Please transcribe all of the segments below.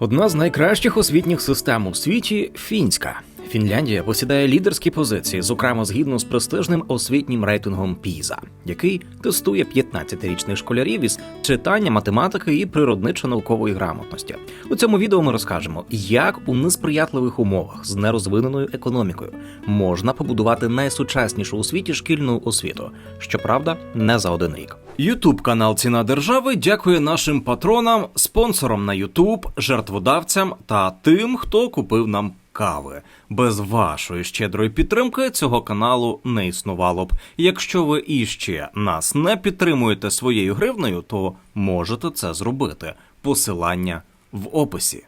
Одна з найкращих освітніх систем у світі фінська. Фінляндія посідає лідерські позиції, зокрема згідно з престижним освітнім рейтингом PISA, який тестує 15-річних школярів із читання, математики і природничо-наукової грамотності. У цьому відео ми розкажемо, як у несприятливих умовах з нерозвиненою економікою можна побудувати найсучаснішу у світі шкільну освіту. Щоправда, не за один рік. Ютуб канал Ціна держави дякує нашим патронам, спонсорам на Ютуб, жертводавцям та тим, хто купив нам кави. Без вашої щедрої підтримки цього каналу не існувало б. Якщо ви іще нас не підтримуєте своєю гривнею, то можете це зробити. Посилання в описі.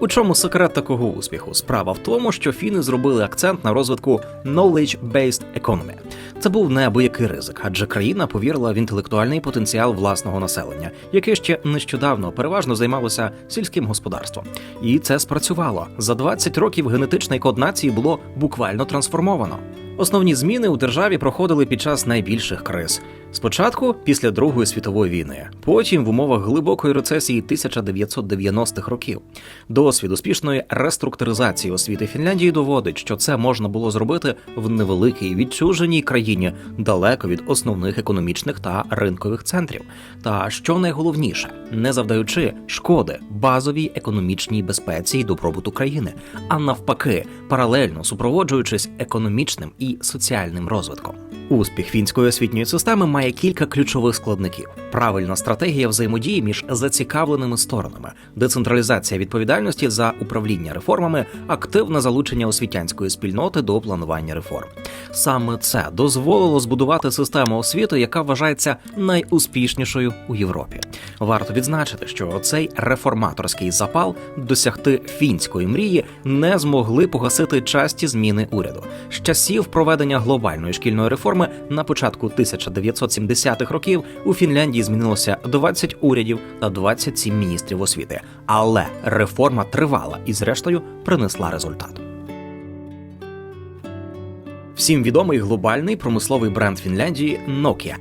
У чому секрет такого успіху? Справа в тому, що фіни зробили акцент на розвитку knowledge-based economy. Це був неабиякий ризик, адже країна повірила в інтелектуальний потенціал власного населення, яке ще нещодавно переважно займалося сільським господарством. І це спрацювало. За 20 років генетичний код нації було буквально трансформовано. Основні зміни у державі проходили під час найбільших криз. Спочатку після Другої світової війни, потім в умовах глибокої рецесії 1990-х років. Досвід успішної реструктуризації освіти Фінляндії доводить, що це можна було зробити в невеликій відчуженій країні, далеко від основних економічних та ринкових центрів. Та що найголовніше, не завдаючи шкоди базовій економічній безпеці і добробуту країни, а навпаки, паралельно супроводжуючись економічним і соціальним розвитком. Успіх фінської освітньої системи має кілька ключових складників: правильна стратегія взаємодії між зацікавленими сторонами, децентралізація відповідальності за управління реформами, активне залучення освітянської спільноти до планування реформ. Саме це дозволило збудувати систему освіти, яка вважається найуспішнішою у Європі. Варто відзначити, що цей реформаторський запал досягти фінської мрії не змогли погасити часті зміни уряду з часів проведення глобальної шкільної реформи на початку 1970-х років у Фінляндії змінилося 20 урядів та 27 міністрів освіти. Але реформа тривала і, зрештою, принесла результат. Всім відомий глобальний промисловий бренд Фінляндії Nokia.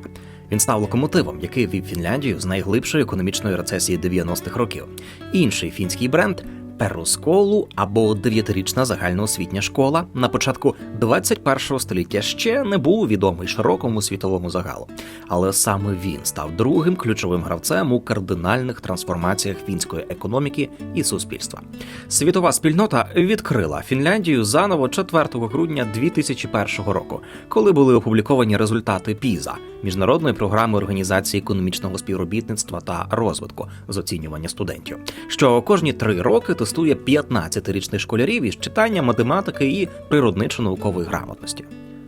Він став локомотивом, який вів Фінляндію з найглибшої економічної рецесії 90-х років. Інший фінський бренд Перусколу або дев'ятирічна загальноосвітня школа на початку 21-го століття ще не був відомий широкому світовому загалу, але саме він став другим ключовим гравцем у кардинальних трансформаціях фінської економіки і суспільства. Світова спільнота відкрила Фінляндію заново 4 грудня 2001 року, коли були опубліковані результати ПІЗа міжнародної програми організації економічного співробітництва та розвитку з оцінювання студентів, що кожні три роки тестує 15-річних школярів із читання, математики і природничо-наукової грамотності.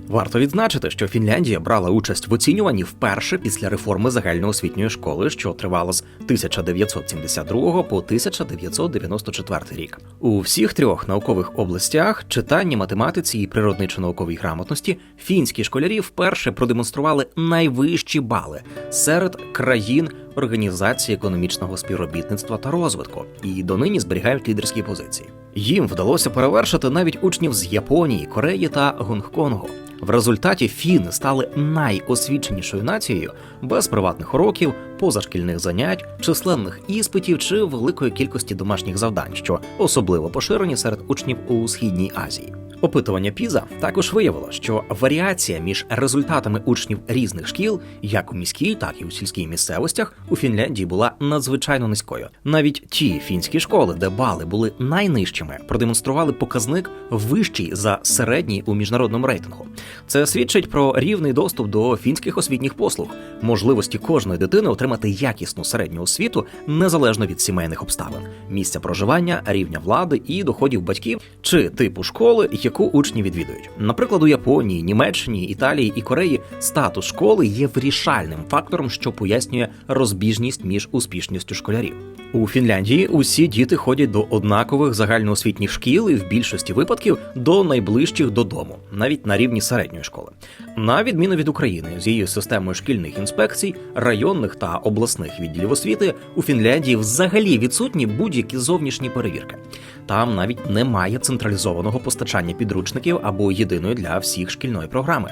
Варто відзначити, що Фінляндія брала участь в оцінюванні вперше після реформи загальноосвітньої школи, що тривала з 1972 по 1994 рік. У всіх трьох наукових областях читання, математиці і природничо-науковій грамотності фінські школярі вперше продемонстрували найвищі бали серед країн Організації економічного співробітництва та розвитку і донині зберігають лідерські позиції. Їм вдалося перевершити навіть учнів з Японії, Кореї та Гонконгу. В результаті фіни стали найосвіченішою нацією без приватних уроків, позашкільних занять, численних іспитів чи великої кількості домашніх завдань, що особливо поширені серед учнів у східній Азії. Опитування Піза також виявило, що варіація між результатами учнів різних шкіл, як у міській, так і у сільській місцевостях, у Фінляндії була надзвичайно низькою. Навіть ті фінські школи, де бали були найнижчими, продемонстрували показник вищий за середній у міжнародному рейтингу. Це свідчить про рівний доступ до фінських освітніх послуг, можливості кожної дитини отримати якісну середню освіту незалежно від сімейних обставин, місця проживання, рівня влади і доходів батьків чи типу школи, яку учні відвідують. Наприклад, у Японії, Німеччині, Італії і Кореї статус школи є вирішальним фактором, що пояснює розбіжність між успішністю школярів. У Фінляндії усі діти ходять до однакових загальноосвітніх шкіл і в більшості випадків до найближчих додому, навіть на рівні середньої школи. На відміну від України з її системою шкільних інспекцій, районних та обласних відділів освіти у Фінляндії взагалі відсутні будь-які зовнішні перевірки. Там навіть немає централізованого постачання підручників або єдиної для всіх шкільної програми.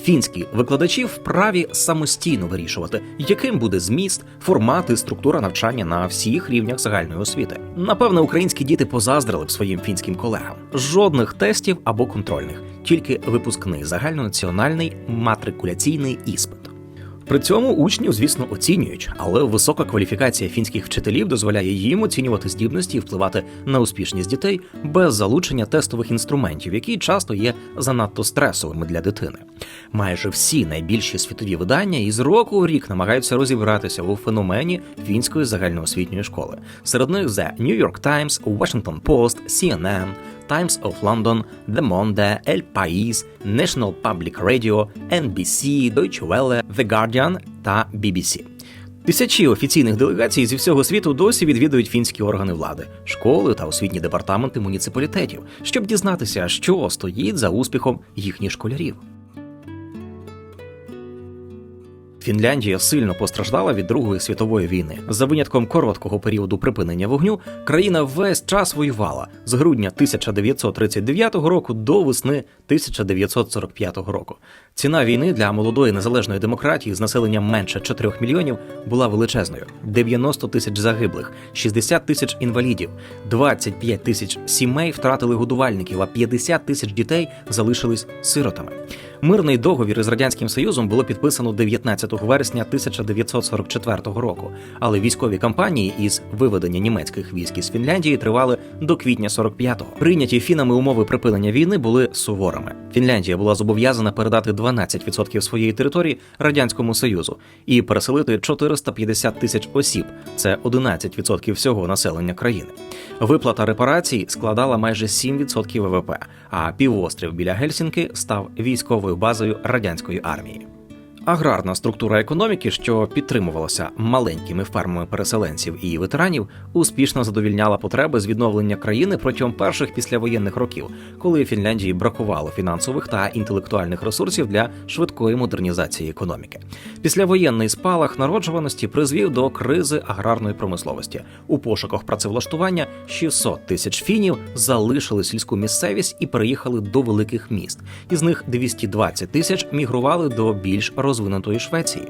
Фінські викладачі вправі самостійно вирішувати, яким буде зміст, формат і структура навчання на всіх рівнях загальної освіти. Напевно, українські діти позаздрили б своїм фінським колегам. Жодних тестів або контрольних, тільки випускний загальнонаціональний матрикуляційний іспит. При цьому учнів, звісно, оцінюють, але висока кваліфікація фінських вчителів дозволяє їм оцінювати здібності і впливати на успішність дітей без залучення тестових інструментів, які часто є занадто стресовими для дитини. Майже всі найбільші світові видання із року в рік намагаються розібратися у феномені фінської загальноосвітньої школи. Серед них The New York Times, Washington Post, CNN, Times of London, The Monde, El País, National Public Radio, NBC, Deutsche Welle, The Guardian та BBC. Тисячі офіційних делегацій зі всього світу досі відвідують фінські органи влади, школи та освітні департаменти муніципалітетів, щоб дізнатися, що стоїть за успіхом їхніх школярів. Фінляндія сильно постраждала від Другої світової війни. За винятком короткого періоду припинення вогню, країна весь час воювала з грудня 1939 року до весни 1945 року. Ціна війни для молодої незалежної демократії з населенням менше 4 мільйонів була величезною: 90 тисяч загиблих, 60 тисяч інвалідів, 25 тисяч сімей втратили годувальників, а 50 тисяч дітей залишились сиротами. Мирний договір із радянським союзом було підписано 19 вересня 1944 року, але військові кампанії із виведення німецьких військ із Фінляндії тривали до квітня 45-го. Прийняті фінами умови припинення війни були суворими. Фінляндія була зобов'язана передати 12% своєї території радянському союзу і переселити 450 тисяч осіб. Це 11% всього населення країни. Виплата репарацій складала майже 7% ВВП, а півострів біля Гельсінки став військовою базою радянської армії. Аграрна структура економіки, що підтримувалася маленькими фермами переселенців і ветеранів, успішно задовільняла потреби з відновлення країни протягом перших післявоєнних років, коли Фінляндії бракувало фінансових та інтелектуальних ресурсів для швидкої модернізації економіки. Післявоєнний спалах народжуваності призвів до кризи аграрної промисловості. У пошуках працевлаштування 600 тисяч фінів залишили сільську місцевість і переїхали до великих міст. Із них 220 тисяч мігрували до більш розвинутої Швеції.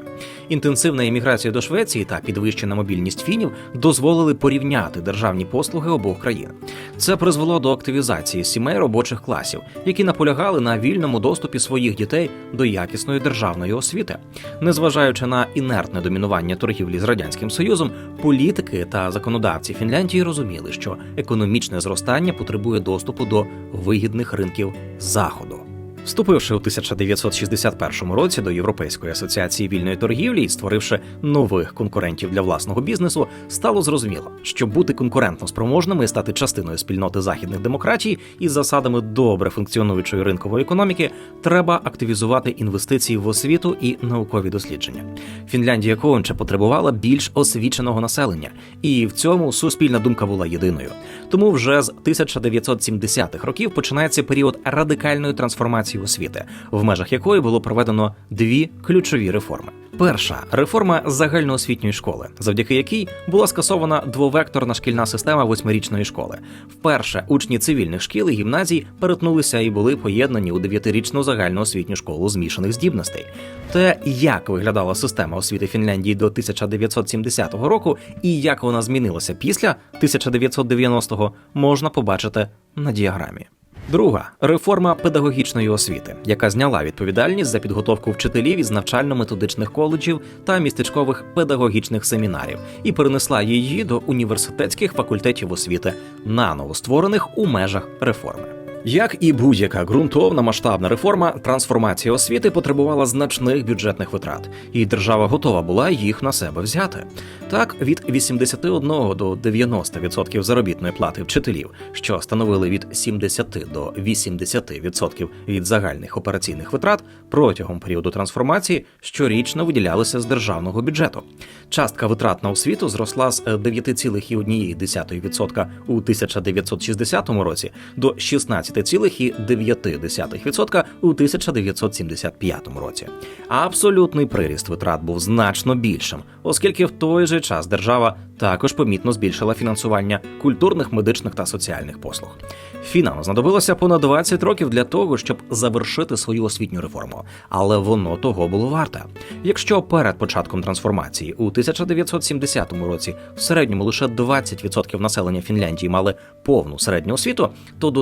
Інтенсивна імміграція до Швеції та підвищена мобільність фінів дозволили порівняти державні послуги обох країн. Це призвело до активізації сімей робочих класів, які наполягали на вільному доступі своїх дітей до якісної державної освіти. Незважаючи на інертне домінування торгівлі з радянським союзом, політики та законодавці Фінляндії розуміли, що економічне зростання потребує доступу до вигідних ринків заходу. Вступивши у 1961 році до Європейської асоціації вільної торгівлі і створивши нових конкурентів для власного бізнесу, стало зрозуміло, що бути конкурентно спроможними і стати частиною спільноти західних демократій із засадами добре функціонуючої ринкової економіки, треба активізувати інвестиції в освіту і наукові дослідження. Фінляндія конче потребувала більш освіченого населення, і в цьому суспільна думка була єдиною. Тому вже з 1970-х років починається період радикальної трансформації освіти, в межах якої було проведено дві ключові реформи. Перша реформа загальноосвітньої школи, завдяки якій була скасована двовекторна шкільна система восьмирічної школи. Вперше учні цивільних шкіл і гімназій перетнулися і були поєднані у дев'ятирічну загальноосвітню школу змішаних здібностей. Те, як виглядала система освіти Фінляндії до 1970 року, і як вона змінилася після 1990-го, можна побачити на діаграмі. Друга реформа педагогічної освіти, яка зняла відповідальність за підготовку вчителів із навчально-методичних коледжів та містечкових педагогічних семінарів і перенесла її до університетських факультетів освіти, наново створених у межах реформи. Як і будь-яка ґрунтовна масштабна реформа, трансформація освіти потребувала значних бюджетних витрат, і держава готова була їх на себе взяти. Так, від 81 до 90% заробітної плати вчителів, що становили від 70 до 80% від загальних операційних витрат, протягом періоду трансформації щорічно виділялися з державного бюджету. Частка витрат на освіту зросла з 9,1% у 1960 році до 16 13,9% у 1975 році. Абсолютний приріст витрат був значно більшим, оскільки в той же час держава також помітно збільшила фінансування культурних, медичних та соціальних послуг. Фінам знадобилося понад 20 років для того, щоб завершити свою освітню реформу, але воно того було варте. Якщо перед початком трансформації у 1970 році в середньому лише 20% населення Фінляндії мали повну середню освіту, то до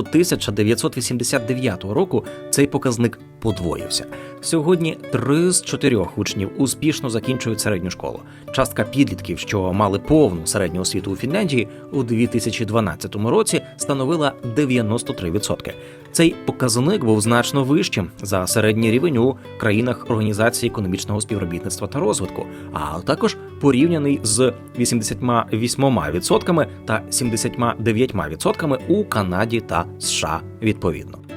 1989 року цей показник подвоївся. Сьогодні три з чотирьох учнів успішно закінчують середню школу. Частка підлітків, що мали повну середню освіту у Фінляндії, у 2012 році становила 93%. Цей показник був значно вищим за середній рівень у країнах Організації економічного співробітництва та розвитку, а також порівняний з 88% та 79% у Канаді та США відповідно.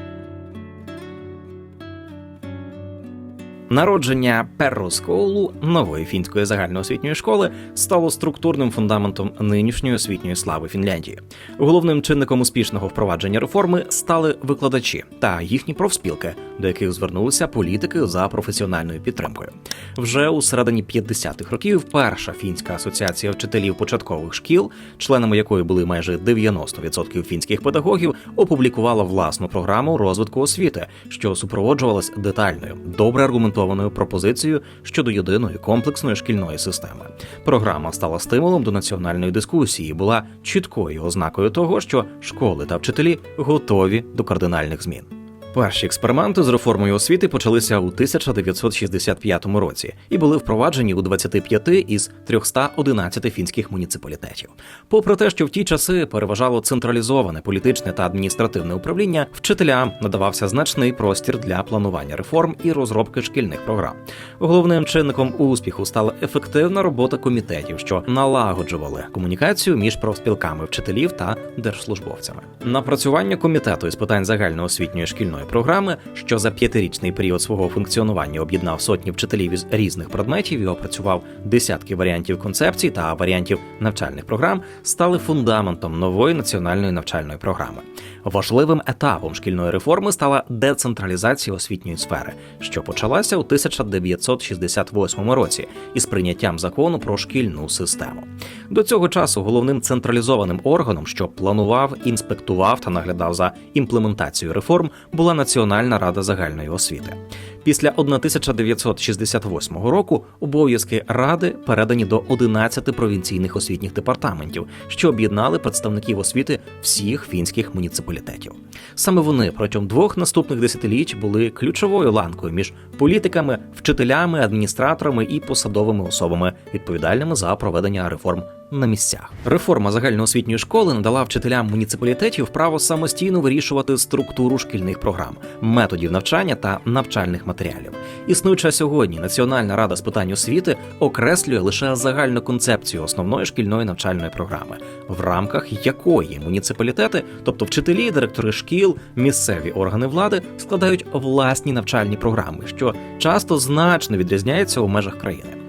Народження Перроскоулу нової фінської загальноосвітньої школи стало структурним фундаментом нинішньої освітньої слави Фінляндії. Головним чинником успішного впровадження реформи стали викладачі та їхні профспілки, до яких звернулися політики за професіональною підтримкою. Вже у середині 50-х років перша фінська асоціація вчителів початкових шкіл, членами якої були майже 90% фінських педагогів, опублікувала власну програму розвитку освіти, що супроводжувалась детальною, добре аргументованою пропозицією щодо єдиної комплексної шкільної системи. Програма стала стимулом до національної дискусії, була чіткою ознакою того, що школи та вчителі готові до кардинальних змін. Перші експерименти з реформою освіти почалися у 1965 році і були впроваджені у 25 із 311 фінських муніципалітетів. Попри те, що в ті часи переважало централізоване політичне та адміністративне управління, вчителям надавався значний простір для планування реформ і розробки шкільних програм. Головним чинником успіху стала ефективна робота комітетів, що налагоджували комунікацію між профспілками вчителів та держслужбовцями. Напрацювання комітету із питань загальноосвітньої шкільної програми, що за п'ятирічний період свого функціонування об'єднав сотні вчителів із різних предметів і опрацював десятки варіантів концепцій та варіантів навчальних програм, стали фундаментом нової національної навчальної програми. Важливим етапом шкільної реформи стала децентралізація освітньої сфери, що почалася у 1968 році із прийняттям закону про шкільну систему. До цього часу головним централізованим органом, що планував, інспектував та наглядав за імплементацією реформ, була Національна рада загальної освіти. Після 1968 року обов'язки ради передані до 11 провінційних освітніх департаментів, що об'єднали представників освіти всіх фінських муніципалітетів. Саме вони протягом двох наступних десятиліть були ключовою ланкою між політиками, вчителями, адміністраторами і посадовими особами, відповідальними за проведення реформ на місцях. Реформа загальноосвітньої школи надала вчителям муніципалітетів право самостійно вирішувати структуру шкільних програм, методів навчання та навчальних матеріалів. Існуюча сьогодні Національна рада з питань освіти окреслює лише загальну концепцію основної шкільної навчальної програми, в рамках якої муніципалітети, тобто вчителі, директори шкіл, місцеві органи влади, складають власні навчальні програми, що часто значно відрізняються у межах країни.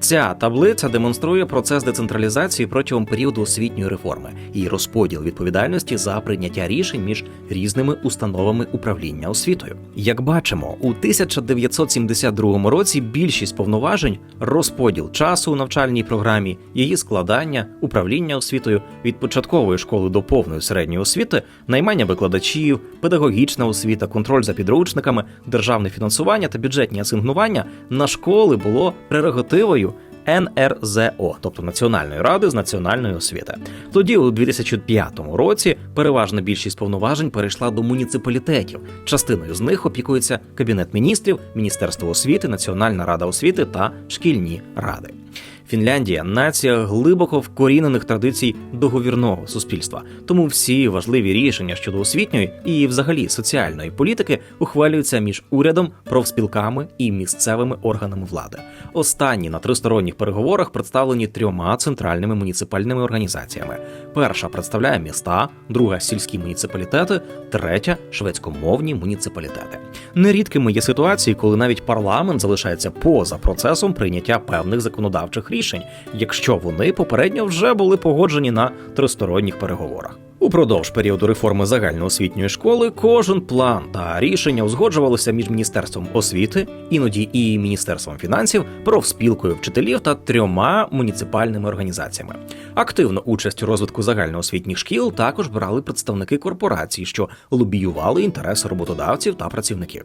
Ця таблиця демонструє процес децентралізації протягом періоду освітньої реформи і розподіл відповідальності за прийняття рішень між різними установами управління освітою. Як бачимо, у 1972 році більшість повноважень, розподіл часу у навчальній програмі, її складання, управління освітою від початкової школи до повної середньої освіти, наймання викладачів, педагогічна освіта, контроль за підручниками, державне фінансування та бюджетні асигнування на школи було прерогативою. НРЗО, тобто Національної ради з національної освіти. Тоді, у 2005 році, переважна більшість повноважень перейшла до муніципалітетів. Частиною з них опікується Кабінет міністрів, Міністерство освіти, Національна рада освіти та шкільні ради. Фінляндія нація глибоко вкорінених традицій договірного суспільства. Тому всі важливі рішення щодо освітньої і, взагалі, соціальної політики ухвалюються між урядом, профспілками і місцевими органами влади. Останні на тристоронніх переговорах представлені трьома центральними муніципальними організаціями: перша представляє міста, друга сільські муніципалітети, третя шведськомовні муніципалітети. Нерідкими є ситуації, коли навіть парламент залишається поза процесом прийняття певних законодавчих рішень, якщо вони попередньо вже були погоджені на тристоронніх переговорах. Упродовж періоду реформи загальноосвітньої школи кожен план та рішення узгоджувалося між міністерством освіти, іноді і міністерством фінансів, профспілкою вчителів та трьома муніципальними організаціями. Активну участь у розвитку загальноосвітніх шкіл також брали представники корпорацій, що лобіювали інтереси роботодавців та працівників.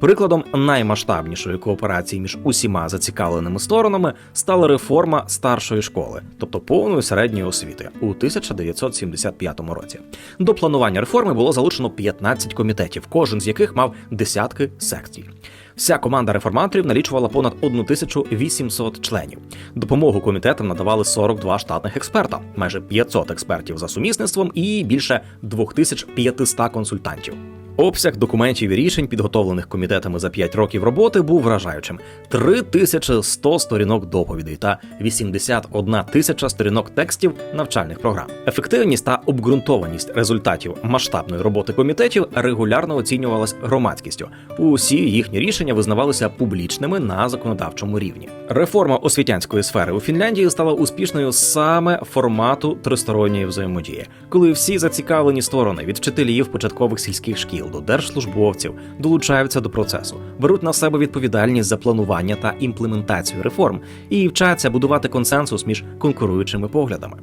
Прикладом наймасштабнішої кооперації між усіма зацікавленими сторонами стала реформа старшої школи, тобто повної середньої освіти, у 1975 році. До планування реформи було залучено 15 комітетів, кожен з яких мав десятки секцій. Вся команда реформаторів налічувала понад 1800 членів. Допомогу комітетам надавали 42 штатних експерта, майже 500 експертів за сумісництвом і більше 2500 консультантів. Обсяг документів і рішень, підготовлених комітетами за 5 років роботи, був вражаючим: 3100 сторінок доповідей та 81 тисяча сторінок текстів навчальних програм. Ефективність та обґрунтованість результатів масштабної роботи комітетів регулярно оцінювалась громадськістю. Усі їхні рішення визнавалися публічними на законодавчому рівні. Реформа освітянської сфери у Фінляндії стала успішною саме формату тристоронньої взаємодії, коли всі зацікавлені сторони від вчителів початкових сільських шкіл до держслужбовців долучаються до процесу, беруть на себе відповідальність за планування та імплементацію реформ і вчаться будувати консенсус між конкуруючими поглядами.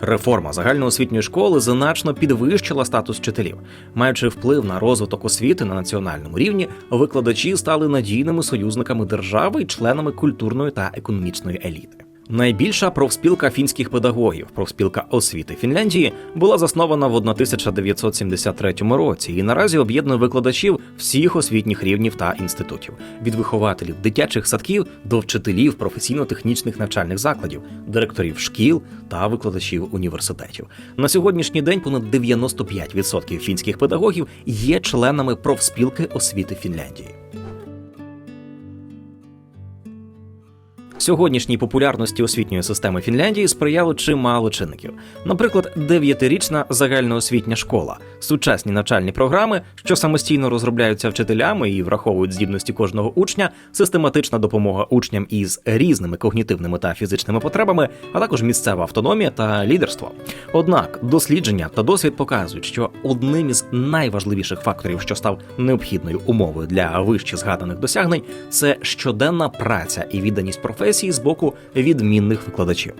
Реформа загальноосвітньої школи значно підвищила статус вчителів, маючи вплив на розвиток освіти на національному рівні, викладачі стали надійними союзниками держави і членами культурної та економічної еліти. Найбільша профспілка фінських педагогів, профспілка освіти Фінляндії, була заснована в 1973 році і наразі об'єднує викладачів всіх освітніх рівнів та інститутів від вихователів дитячих садків до вчителів професійно-технічних навчальних закладів, директорів шкіл та викладачів університетів. На сьогоднішній день понад 95% фінських педагогів є членами профспілки освіти Фінляндії. Сьогоднішній популярності освітньої системи Фінляндії сприяло чимало чинників. Наприклад, дев'ятирічна загальноосвітня школа, сучасні навчальні програми, що самостійно розробляються вчителями і враховують здібності кожного учня, систематична допомога учням із різними когнітивними та фізичними потребами, а також місцева автономія та лідерство. Однак дослідження та досвід показують, що одним із найважливіших факторів, що став необхідною умовою для вище згаданих досягнень, це щоденна праця і відданість професії з боку відмінних викладачів.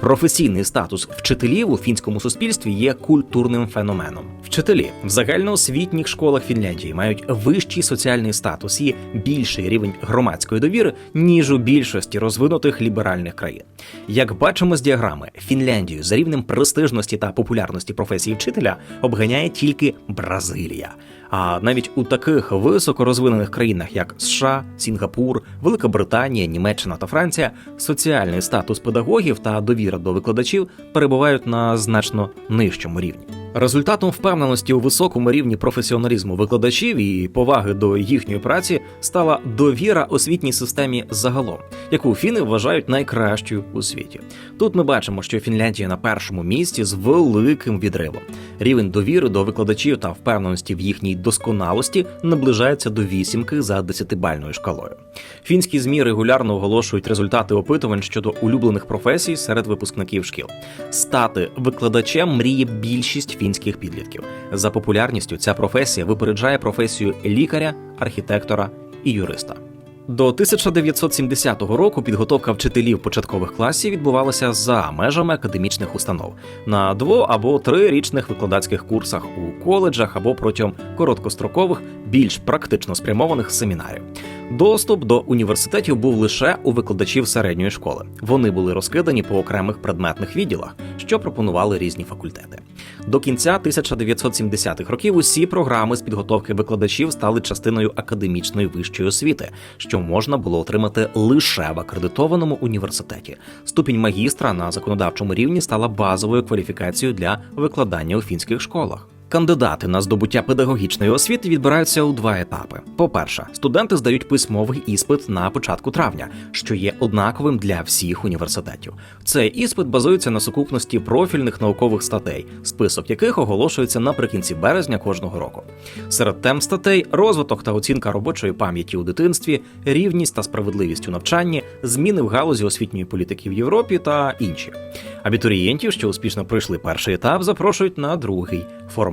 Професійний статус вчителів у фінському суспільстві є культурним феноменом. Вчителі в загальноосвітніх школах Фінляндії мають вищий соціальний статус і більший рівень громадської довіри ніж у більшості розвинутих ліберальних країн. Як бачимо з діаграми, Фінляндію за рівнем престижності та популярності професії вчителя обганяє тільки Бразилія. А навіть у таких високорозвинених країнах, як США, Сінгапур, Велика Британія, Німеччина та Франція, соціальний статус педагогів та довіра до викладачів перебувають на значно нижчому рівні. Результатом впевненості у високому рівні професіоналізму викладачів і поваги до їхньої праці стала довіра освітній системі загалом, яку фіни вважають найкращою у світі. Тут ми бачимо, що Фінляндія на першому місці з великим відривом. Рівень довіри до викладачів та впевненості в їхній досконалості наближається до вісімки за десятибальною шкалою. Фінські змі регулярно оголошують результати опитувань щодо улюблених професій серед випускників шкіл. Стати викладачем мріє більшість фінських підлітків. За популярністю ця професія випереджає професію лікаря, архітектора і юриста. До 1970 року підготовка вчителів початкових класів відбувалася за межами академічних установ на дво або трирічних викладацьких курсах у коледжах або протягом короткострокових, більш практично спрямованих семінарів. Доступ до університетів був лише у викладачів середньої школи. Вони були розкидані по окремих предметних відділах, що пропонували різні факультети. До кінця 1970-х років усі програми з підготовки викладачів стали частиною академічної вищої освіти, що можна було отримати лише в акредитованому університеті. Ступінь магістра на законодавчому рівні стала базовою кваліфікацією для викладання у фінських школах. Кандидати на здобуття педагогічної освіти відбираються у два етапи. По-перше, студенти здають письмовий іспит на початку травня, що є однаковим для всіх університетів. Цей іспит базується на сукупності профільних наукових статей, список яких оголошується наприкінці березня кожного року. Серед тем статей розвиток та оцінка робочої пам'яті у дитинстві, рівність та справедливість у навчанні, зміни в галузі освітньої політики в Європі та інші. Абітурієнтів, що успішно пройшли перший етап, запрошують на другий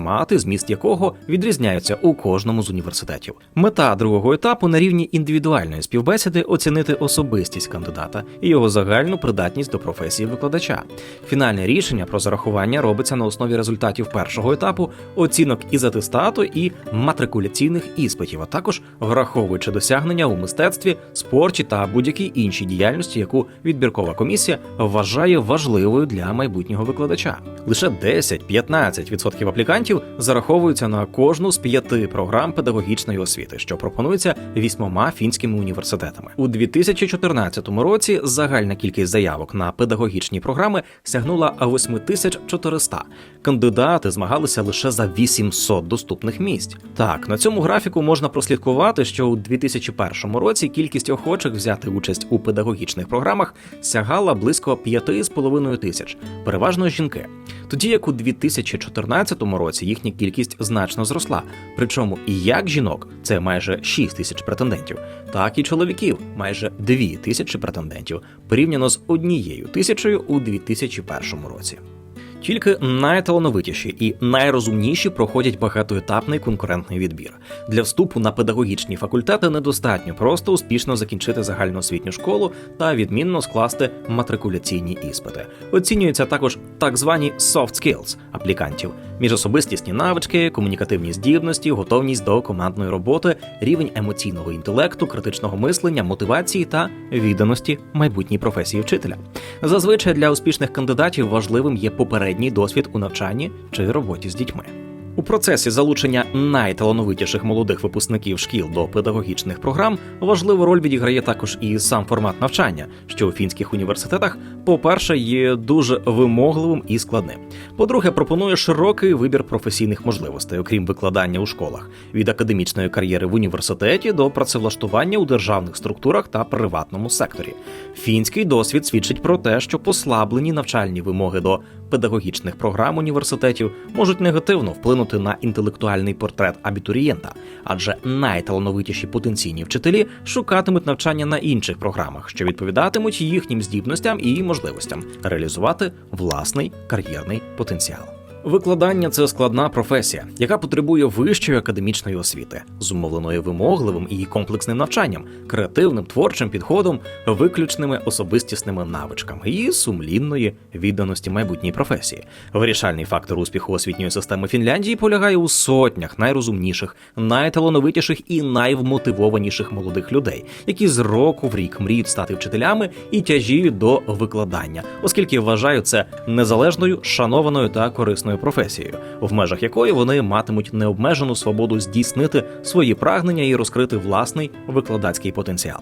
формати, зміст якого відрізняються у кожному з університетів. Мета другого етапу на рівні індивідуальної співбесіди оцінити особистість кандидата і його загальну придатність до професії викладача. Фінальне рішення про зарахування робиться на основі результатів першого етапу, оцінок із атестату і матрикуляційних іспитів, а також враховуючи досягнення у мистецтві, спорті та будь-якій іншій діяльності, яку відбіркова комісія вважає важливою для майбутнього викладача. Лише 10-15% аплікантів зараховуються на кожну з п'яти програм педагогічної освіти, що пропонується вісьмома фінськими університетами. У 2014 році загальна кількість заявок на педагогічні програми сягнула 8400. Кандидати змагалися лише за 800 доступних місць. Так, на цьому графіку можна прослідкувати, що у 2001 році кількість охочих взяти участь у педагогічних програмах сягала близько 5,5 тисяч, переважно жінки. Тоді як у 2014 році їхня кількість значно зросла. Причому і як жінок це майже 6 тисяч претендентів, так і чоловіків майже 2 тисячі претендентів, порівняно з однією тисячою у 2001 році. Тільки найталановитіші і найрозумніші проходять багатоетапний конкурентний відбір. Для вступу на педагогічні факультети недостатньо просто успішно закінчити загальноосвітню школу та відмінно скласти матрикуляційні іспити. Оцінюються також так звані soft skills аплікантів, міжособистісні навички, комунікативні здібності, готовність до командної роботи, рівень емоційного інтелекту, критичного мислення, мотивації та відданості майбутній професії вчителя. Зазвичай для успішних кандидатів важливим є попередній досвід у навчанні чи роботі з дітьми. У процесі залучення найталановитіших молодих випускників шкіл до педагогічних програм важливу роль відіграє також і сам формат навчання, що у фінських університетах, по-перше, є дуже вимогливим і складним. По-друге, пропонує широкий вибір професійних можливостей, окрім викладання у школах, від академічної кар'єри в університеті до працевлаштування у державних структурах та приватному секторі. Фінський досвід свідчить про те, що послаблені навчальні вимоги до педагогічних програм університетів можуть негативно вплинути на інтелектуальний портрет абітурієнта, адже найталановитіші потенційні вчителі шукатимуть навчання на інших програмах, що відповідатимуть їхнім здібностям і можливостям реалізувати власний кар'єрний потенціал. Викладання це складна професія, яка потребує вищої академічної освіти, зумовленої вимогливим і комплексним навчанням, креативним творчим підходом, виключними особистісними навичками і сумлінної відданості майбутній професії. Вирішальний фактор успіху освітньої системи Фінляндії полягає у сотнях найрозумніших, найталановитіших і найвмотивованіших молодих людей, які з року в рік мріють стати вчителями і тяжіють до викладання, оскільки вважають це незалежною, шанованою та корисною професією, в межах якої вони матимуть необмежену свободу здійснити свої прагнення і розкрити власний викладацький потенціал.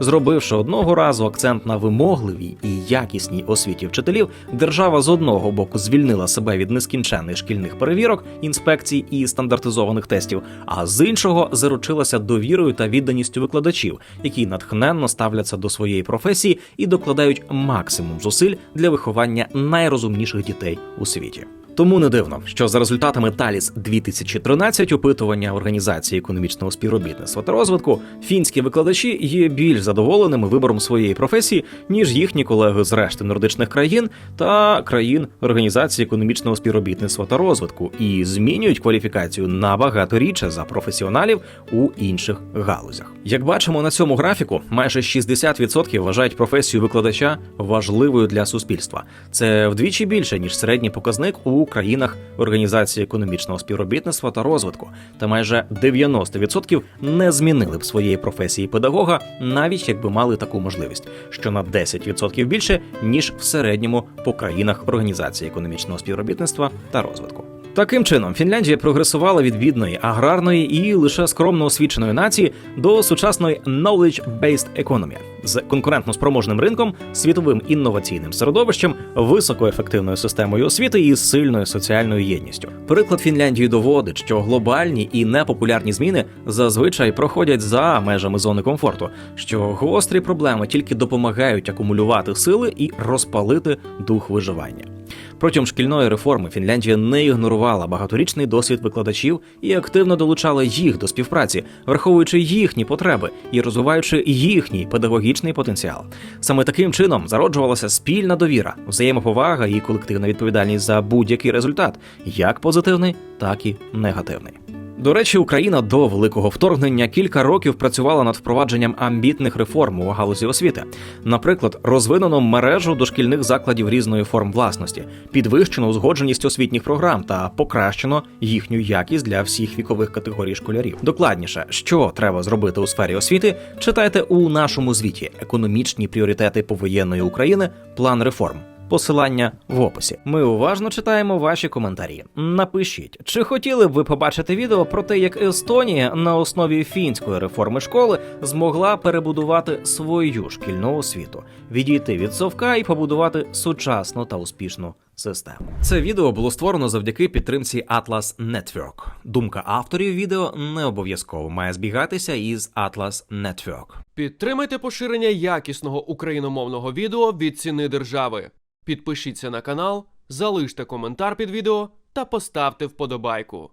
Зробивши одного разу акцент на вимогливій і якісній освіті вчителів, держава з одного боку звільнила себе від нескінченних шкільних перевірок, інспекцій і стандартизованих тестів, а з іншого заручилася довірою та відданістю викладачів, які натхненно ставляться до своєї професії і докладають максимум зусиль для виховання найрозумніших дітей у світі. Тому не дивно, що за результатами Таліс 2013 опитування організації економічного співробітництва та розвитку фінські викладачі є більш задоволеними вибором своєї професії ніж їхні колеги з решти нордичних країн та країн організації економічного співробітництва та розвитку і змінюють кваліфікацію набагато рідше за професіоналів у інших галузях. Як бачимо на цьому графіку, майже 60% вважають професію викладача важливою для суспільства. Це вдвічі більше ніж середній показник у країнах Організації економічного співробітництва та розвитку, та майже 90% не змінили б своєї професії педагога, навіть якби мали таку можливість, що на 10% більше ніж в середньому по країнах Організації економічного співробітництва та розвитку. Таким чином, Фінляндія прогресувала від бідної аграрної і лише скромно освіченої нації до сучасної knowledge-based economy з конкурентно спроможним ринком, світовим інноваційним середовищем, високоефективною системою освіти і сильною соціальною єдністю. Приклад Фінляндії доводить, що глобальні і непопулярні зміни зазвичай проходять за межами зони комфорту, що гострі проблеми тільки допомагають акумулювати сили і розпалити дух виживання. Протягом шкільної реформи Фінляндія не ігнорувала багаторічний досвід викладачів і активно долучала їх до співпраці, враховуючи їхні потреби і розвиваючи їхній педагогічний потенціал. Саме таким чином зароджувалася спільна довіра, взаємоповага і колективна відповідальність за будь-який результат, як позитивний, так і негативний. До речі, Україна до великого вторгнення кілька років працювала над впровадженням амбітних реформ у галузі освіти. Наприклад, розвинено мережу дошкільних закладів різної форм власності, підвищено узгодженість освітніх програм та покращено їхню якість для всіх вікових категорій школярів. Докладніше, що треба зробити у сфері освіти, читайте у нашому звіті Економічні пріоритети повоєнної України, план реформ. Посилання в описі. Ми уважно читаємо ваші коментарі. Напишіть, чи хотіли б ви побачити відео про те, як Естонія на основі фінської реформи школи змогла перебудувати свою шкільну освіту, відійти від совка і побудувати сучасну та успішну систему. Це відео було створено завдяки підтримці Atlas Network. Думка авторів відео не обов'язково має збігатися із Atlas Network. Підтримайте поширення якісного україномовного відео від ціни держави. Підпишіться на канал, залиште коментар під відео та поставте вподобайку.